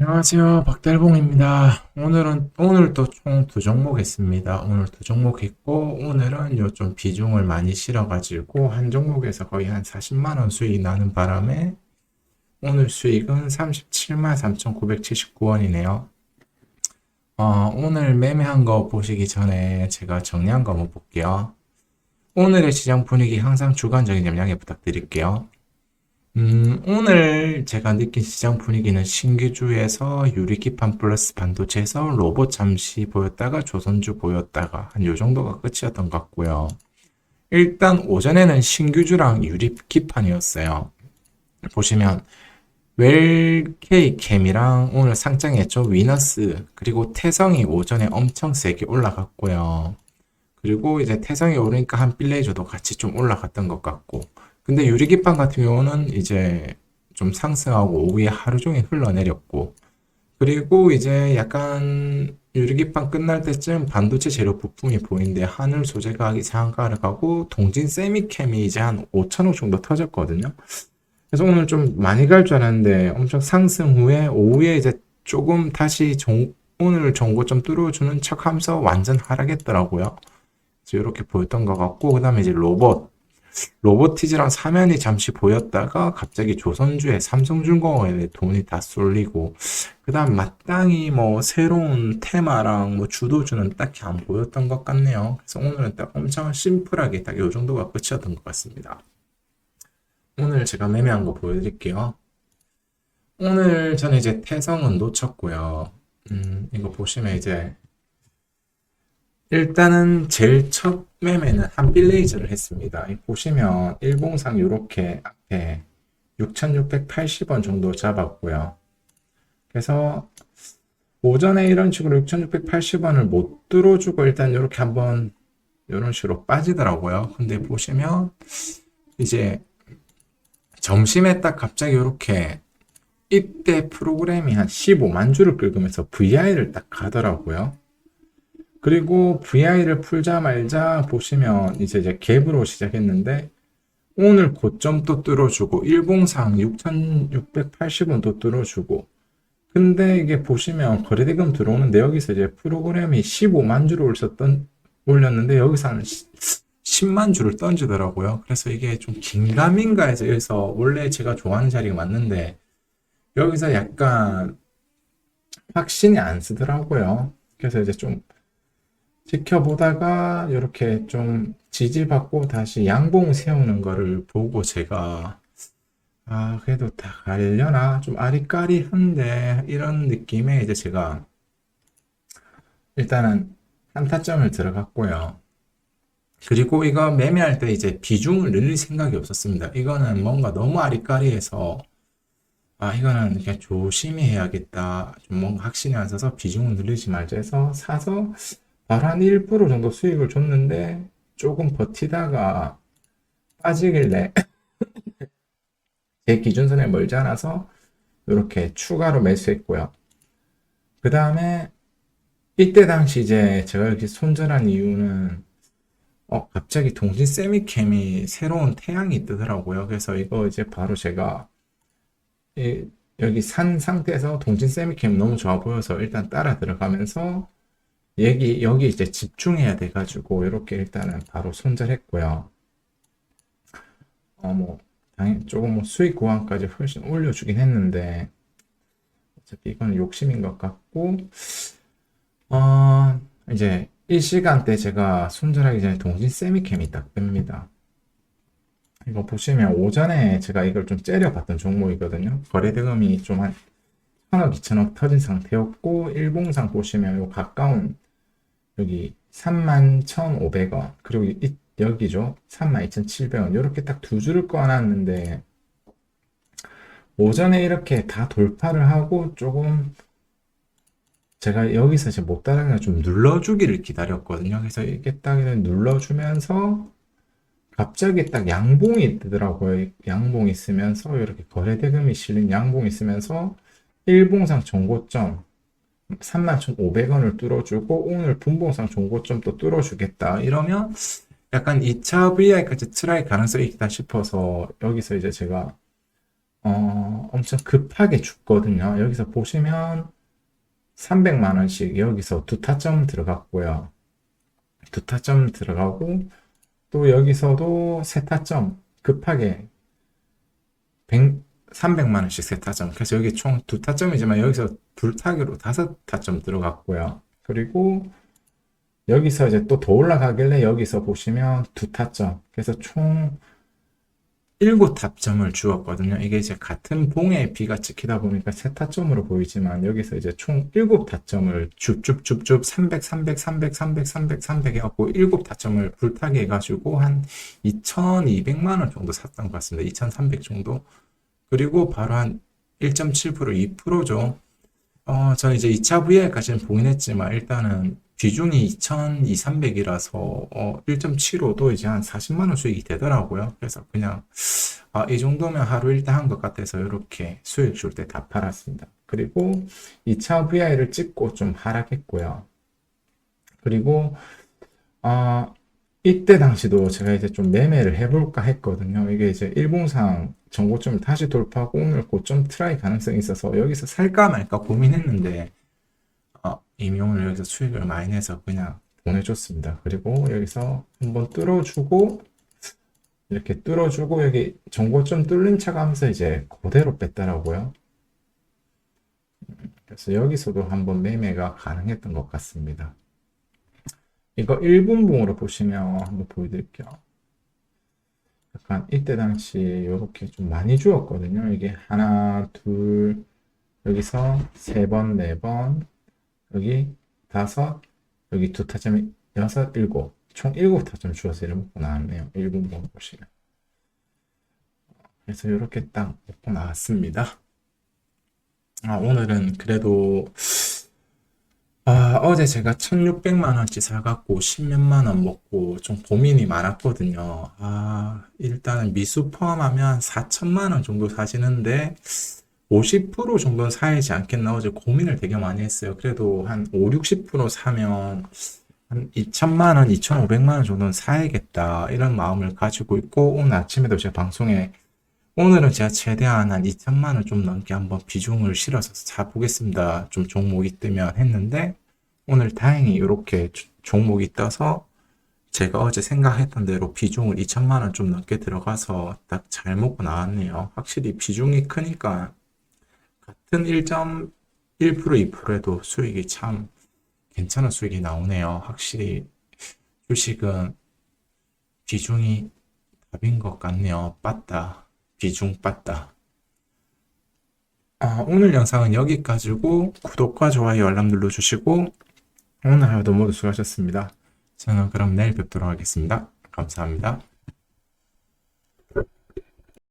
안녕하세요. 박달봉입니다. 오늘은, 오늘 또총두 종목 했습니다. 오늘 두 종목 했고, 오늘은 요 좀 비중을 많이 실어가지고, 한 종목에서 거의 한 40만원 수익이 나는 바람에, 오늘 수익은 37만 3,979원이네요. 어, 오늘 매매한 거 보시기 전에 제가 정리한 거 한번 볼게요. 오늘의 시장 분위기 항상 주관적인 점 양해 부탁드릴게요. 음, 오늘 제가 느낀 시장 분위기는 신규주에서 유리기판 플러스 반도체에서 로봇 잠시 보였다가 조선주 보였다가 한 요 정도가 끝이었던 것 같고요. 일단 오전에는 신규주랑 유리기판이었어요. 보시면 웰케이 캠이랑 오늘 상장했죠. 위너스 그리고 태성이 오전에 엄청 세게 올라갔고요. 그리고 이제 태성이 오르니까 한 빌레이저도 같이 좀 올라갔던 것 같고 근데 유리기판 같은 경우는 이제 좀 상승하고 오후에 하루 종일 흘러내렸고, 그리고 이제 약간 유리기판 끝날 때쯤 반도체 재료 부품이 보이는데 하늘 소재가 상한가를 가고 동진 세미캠이 이제 한 5천억 정도 터졌거든요. 그래서 오늘 좀 많이 갈 줄 알았는데 엄청 상승 후에 오후에 이제 조금 다시 종, 오늘 정고점 뚫어주는 척 하면서 완전 하락했더라고요. 그래서 이렇게 보였던 것 같고, 그 다음에 이제 로봇. 로보티즈랑 사면이 잠시 보였다가 갑자기 조선주에 삼성중공업에 돈이 다 쏠리고 그다음 마땅히 뭐 새로운 테마랑 뭐 주도주는 딱히 안 보였던 것 같네요. 그래서 오늘은 딱 엄청 심플하게 딱 요 정도가 끝이었던 것 같습니다. 오늘 제가 매매한 거 보여드릴게요. 오늘 저는 이제 태성은 놓쳤고요. 음, 이거 보시면 이제 일단은 제일 첫 매매는 한 빌레이즈를 했습니다. 이 보시면 일봉상 이렇게 앞에 6,680원 정도 잡았고요. 그래서 오전에 이런 식으로 6,680원을 못 들어주고 일단 이렇게 한번 이런 식으로 빠지더라고요. 근데 보시면 이제 점심에 딱 갑자기 이렇게 이때 프로그램이 한 15만 주를 긁으면서 VI를 딱 가더라고요. 그리고 VI를 풀자 말자 보시면 이제 이제 갭으로 시작했는데 오늘 고점 또 뚫어주고 일봉상 6,680원 또 뚫어주고 근데 이게 보시면 거래대금 들어오는데 여기서 이제 프로그램이 15만 주를 올렸던 올렸는데 여기서 한 10만 주를 던지더라고요. 그래서 이게 좀 긴가민가 해서 여기서 원래 제가 좋아하는 자리가 맞는데 여기서 약간 확신이 안 쓰더라고요. 그래서 이제 좀 지켜보다가 이렇게 좀 지지받고 다시 양봉 세우는 거를 보고 제가 아 그래도 다 가려나 좀 아리까리한데 이런 느낌에 이제 제가 일단은 한타점을 들어갔고요. 그리고 이거 매매할 때 이제 비중을 늘릴 생각이 없었습니다. 이거는 뭔가 너무 아리까리해서 아 이거는 그냥 조심히 해야겠다. 좀 뭔가 확신이 안 서서 비중을 늘리지 말자 해서 사서 바로 한1% 정도 수익을 줬는데 조금 버티다가 빠지길래 제 기준선에 멀지 않아서 이렇게 추가로 매수했고요. 그 다음에 이때 당시 이제 제가 이렇게 손절한 이유는 어 갑자기 동진 세미캠이 새로운 태양이 뜨더라고요. 그래서 이거 이제 바로 제가 이, 여기 산 상태에서 동진 세미캠 너무 좋아 보여서 일단 따라 들어가면서 여기, 여기 이제 집중해야 돼가지고, 이렇게 일단은 바로 손절했고요. 어, 뭐, 당연히 조금 뭐 수익 구간까지 훨씬 올려주긴 했는데, 어차피 이건 욕심인 것 같고, 어, 이제 일시간 때 제가 손절하기 전에 동진 세미캠이 딱 뜹니다. 이거 보시면 오전에 제가 이걸 좀 째려봤던 종목이거든요. 거래대금이 좀한 1천억, 2천억 터진 상태였고, 일봉상 보시면 요 가까운 여기 31,500원. 그리고 이, 여기죠. 32,700원. 이렇게 딱 두 줄을 꺼놨는데 오전에 이렇게 다 돌파를 하고 조금 제가 여기서 이제 못 따라가면 좀 눌러주기를 기다렸거든요. 그래서 이게 딱 눌러주면서 갑자기 딱 양봉이 뜨더라고요. 양봉이 있으면서 이렇게 거래대금이 실린 양봉이 있으면서 일봉상 정고점 31,500원을 뚫어주고 오늘 분봉상 종고점 또 뚫어주겠다 이러면 약간 2차 VI까지 트라이 가능성이 있다 싶어서 여기서 이제 제가 어, 엄청 급하게 죽거든요. 여기서 보시면 300만 원씩 여기서 두 타점 들어갔고요. 두 타점 들어가고 또 여기서도 세 타점 급하게 100, 300만 원씩 세 타점. 그래서 여기 총 두 타점이지만 여기서 둘 타기로 다섯 타점 들어갔고요. 그리고 여기서 이제 또 더 올라가길래 여기서 보시면 두 타점. 그래서 총 일곱 타점을 주었거든요. 이게 이제 같은 봉에 비가 찍히다 보니까 세 타점으로 보이지만 여기서 이제 총 일곱 타점을 줍줍줍줍 300, 300, 300, 300, 300, 300 해갖고 일곱 타점을 불타게 해가지고 한 2,200만 원 정도 샀던 것 같습니다. 2,300 정도. 그리고 바로 한 1.7% 2%죠. 어, 저는 이제 2차 VR까지는 보긴 했지만 일단은 비중이 2,200이라서 어, 1.75도 이제 한 40만 원 수익이 되더라고요. 그래서 그냥 아, 이 정도면 하루 일당 한것 같아서 이렇게 수익 줄 때 다 팔았습니다. 그리고 2차 VI를 찍고 좀 하락했고요. 그리고 아, 이때 당시도 제가 이제 좀 매매를 해볼까 했거든요. 이게 이제 일봉상 정고점을 다시 돌파하고 오늘 고점 트라이 가능성이 있어서 여기서 살까 말까 고민했는데 어, 이미 오늘 여기서 수익을 많이 내서 그냥 보내줬습니다. 그리고 여기서 한번 뚫어주고 이렇게 뚫어주고 여기 정고점 뚫린 차가 하면서 이제 그대로 뺐더라고요. 그래서 여기서도 한번 매매가 가능했던 것 같습니다. 이거 1분봉으로 보시면 한번 보여드릴게요. 약간 이때 당시 이렇게 좀 많이 주었거든요. 이게 하나, 둘, 여기서 세 번, 네 번, 여기 다섯, 여기 두 타점이 여섯, 일곱, 총 일곱 타점 주어서 이렇게 나왔네요. 1분봉 보시면. 그래서 이렇게 딱 먹고 나왔습니다. 아, 오늘은 그래도 아, 어제 제가 1600만 원치 사갖고 10몇만 원 먹고 좀 고민이 많았거든요. 아, 일단은 미수 포함하면 4천만 원 정도 사시는데 50% 정도는 사야지 않겠나 어제 고민을 되게 많이 했어요. 그래도 한 5, 60% 사면 한 2천만 원, 2,500만 원 정도는 사야겠다. 이런 마음을 가지고 있고 오늘 아침에도 제가 방송에 오늘은 제가 최대한 한 2천만 원좀 넘게 한번 비중을 실어서 사보겠습니다. 좀 종목이 뜨면 했는데 오늘 다행히 이렇게 주- 종목이 떠서 제가 어제 생각했던 대로 비중을 2천만 원 좀 넘게 들어가서 딱 잘 먹고 나왔네요. 확실히 비중이 크니까 같은 1.1% 2%에도 수익이 참 괜찮은 수익이 나오네요. 확실히 주식은 비중이 답인 것 같네요. 빠따. 비중 빠따. 아, 오늘 영상은 여기까지고 구독과 좋아요 알람 눌러주시고 오늘 하루도 모두 수고하셨습니다. 저는 그럼 내일 뵙도록 하겠습니다. 감사합니다.